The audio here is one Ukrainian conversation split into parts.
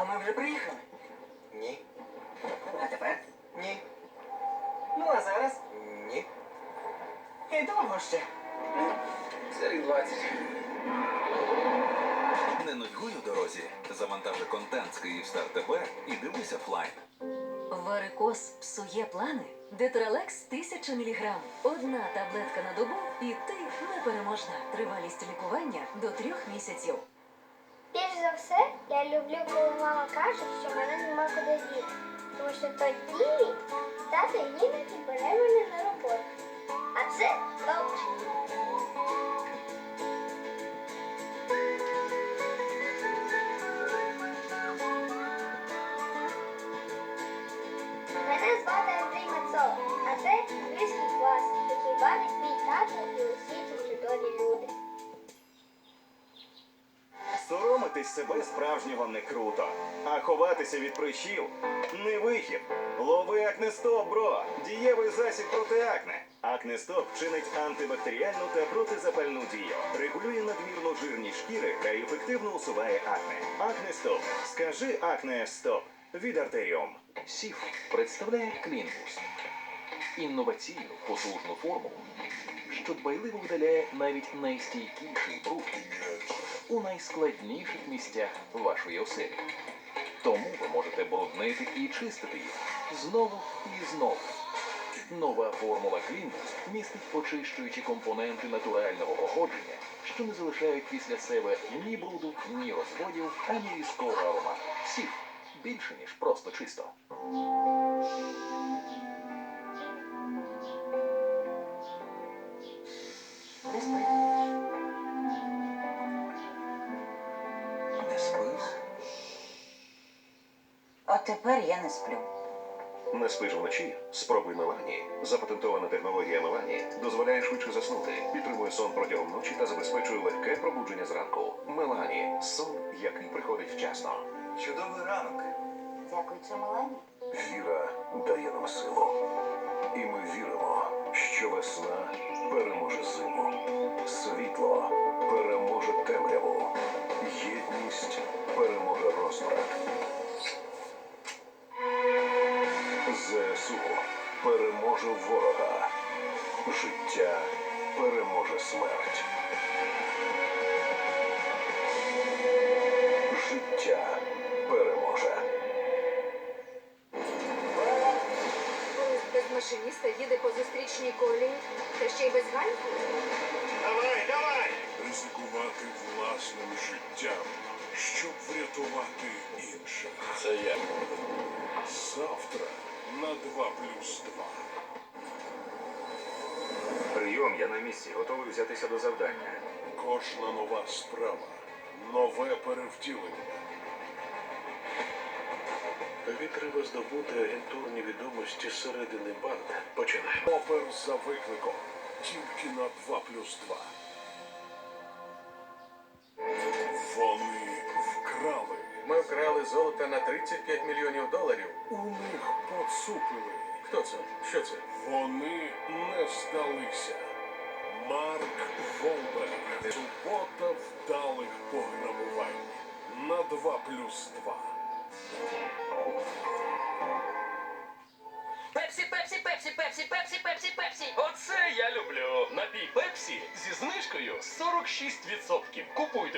А ми вже приїхали. Ні. А тепер? Ні. Ну а зараз? Ні. І довго ще. Серій 20. Не нудьгуй у дорозі. Завантажи контент з Київстар ТБ і дивись офлайн. Варикоз псує плани. Детралекс 1000 мг. Одна таблетка на добу, і ти непереможна. Тривалість лікування до трьох місяців. Більш за все, я люблю, коли мама каже, що мене нема куди діти. Тому що тоді тато іноді бере мене на роботу. А це добре. Соромитись себе справжнього не круто, а ховатися від прищів не вихід. Лови акнестоп, бро! Дієвий засіб проти акне. Акнестоп чинить антибактеріальну та протизапальну дію, регулює надмірну жирність шкіри та ефективно усуває акне. Акнестоп. Скажи акне стоп від артеріум. Сіф представляє Клінбус інноваційну потужну формулу, що дбайливо видаляє навіть найстійкіший бруд у найскладніших місцях вашої оселі. Тому ви можете бруднити і чистити їх знову і знову. Нова формула Клінбус містить очищуючі компоненти натурального походження, що не залишають після себе ні бруду, ні розходів, ані різкого аромату. Сіф більше ніж просто чисто. Тепер я не сплю. Не спиш вночі? Спробуй Мелані. Запатентована технологія Мелані дозволяє швидше заснути, підтримує сон протягом ночі та забезпечує легке пробудження зранку. Мелані сон, який приходить вчасно. Чудовий ранок. Дякуючи Мелані. Віра дає нам силу. І ми віримо, що весна переможе зиму. Світло ЗСУ переможе ворога. Життя переможе смерть. Життя переможе. Без машиніста їде по зустрічній колії, та ще й без гальки. Давай, давай! Ризикувати власним життям, щоб врятувати інших. Це я. Завтра на 2 плюс 2. Прийом, я на місці, готовий взятися до завдання. Кожна нова справа, нове перевтілення. Тобі треба здобути агентурні відомості зсередини банди. Починаємо. Опер за викликом. Тільки на 2 плюс 2. Вкрали золото на 35 мільйонів доларів. У них поцупили. Хто це? Що це? Вони не здалися. Марк Волберг. Субота вдалих пограбувань. На 2 плюс 2. Пепсі, пепсі, пепсі, пепсі, пепсі, пепсі, пепсі. Оце я люблю. Напій пепсі зі знижкою 46%.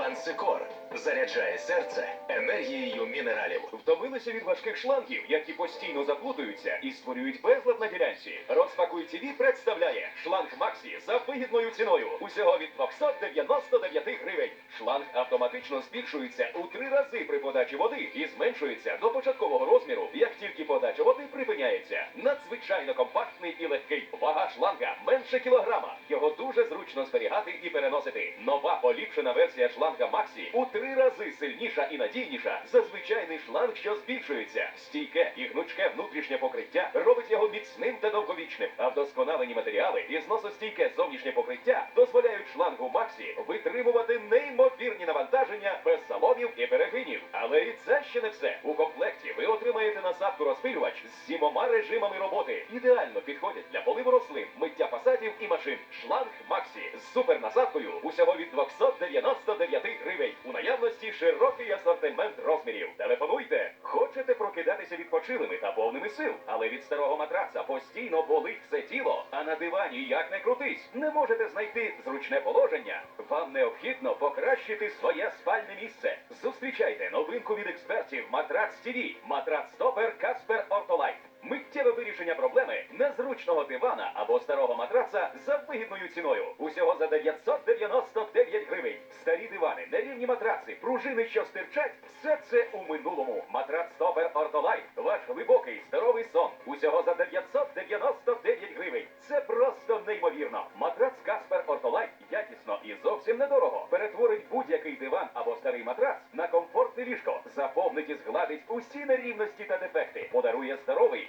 Пансикор заряджає серце енергією мінералів. Втомилися від важких шлангів, які постійно заплутуються і створюють безлад на ділянці. Розпакуй ТВ представляє шланг Максі за вигідною ціною. Усього від 299 гривень. Шланг автоматично збільшується у три рази при подачі води і зменшується до початкового розміру, як тільки подача води припиняється. Надзвичайно компактний і легкий. Вага шланга менше кілограма. Його дуже зручно зберігати і переносити. Нова поліпшена версія шлангу шланга Максі у три рази сильніша і надійніша за звичайний шланг, що збільшується. Стійке і гнучке внутрішнє покриття робить його міцним та довговічним. А вдосконалені матеріали і зносостійке зовнішнє покриття дозволяють шлангу Максі витримувати неймовірні навантаження без заломів і перегинів. Але і це ще не все. У комплекті ви отримаєте насадку розпилювач з сімома режимами роботи. Ідеально підходять для поливу рослин, миття фасадів і машин. Шланг Максі з супернасадкою усього від 299 гривень. У наявності широкий асортимент розмірів. Телефонуйте. Хочете прокидатися відпочилими та повними сил, але від старого матраца постійно болить все тіло, а на дивані як не крутись, не можете знайти зручне положення. Вам необхідно покращити своє спальне місце. Зустрічайте новинку від експертів Матрац ТВ. Матрац Стопер Каспер Ортолайт. Миттєве вирішення проблеми незручного дивана або старого матраца за вигідною ціною. Усього за 999 гривень. Старі дивани, нерівні матраци, пружини, що стирчать, все це у минулому. Матрац Стопер Ортолайт. Ваш глибокий здоровий сон. Усього за 999 гривень. Це просто неймовірно. Матрац Каспер Ортолайт якісно і зовсім недорого. Перетворить будь-який диван або старий матрац на комфортне ліжко. Заповнить і згладить усі нерівності та дефекти. Подарує здоровий,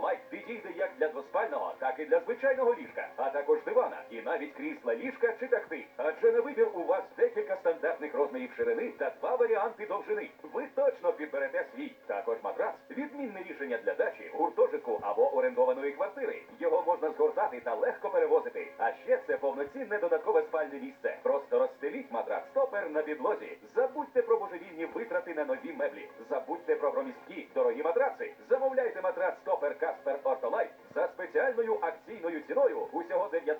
підійде як для двоспального, так і для звичайного ліжка, а також дивана і навіть крісла ліжка чи тахти. Адже на вибір у вас декілька стандартних розмірів ширини та два варіанти довжини. Ви точно. Також матрац відмінне рішення для дачі, гуртожитку або орендованої квартири. Його можна згортати та легко перевозити. А ще це повноцінне додаткове спальне місце. Просто розстеліть матрац стопер на підлозі. Забудьте про божевільні витрати на нові меблі. Забудьте про громісткі, дорогі матраци. Замовляйте матрац стопер Каспер Ортолайт за спеціальною акційною ціною усього 9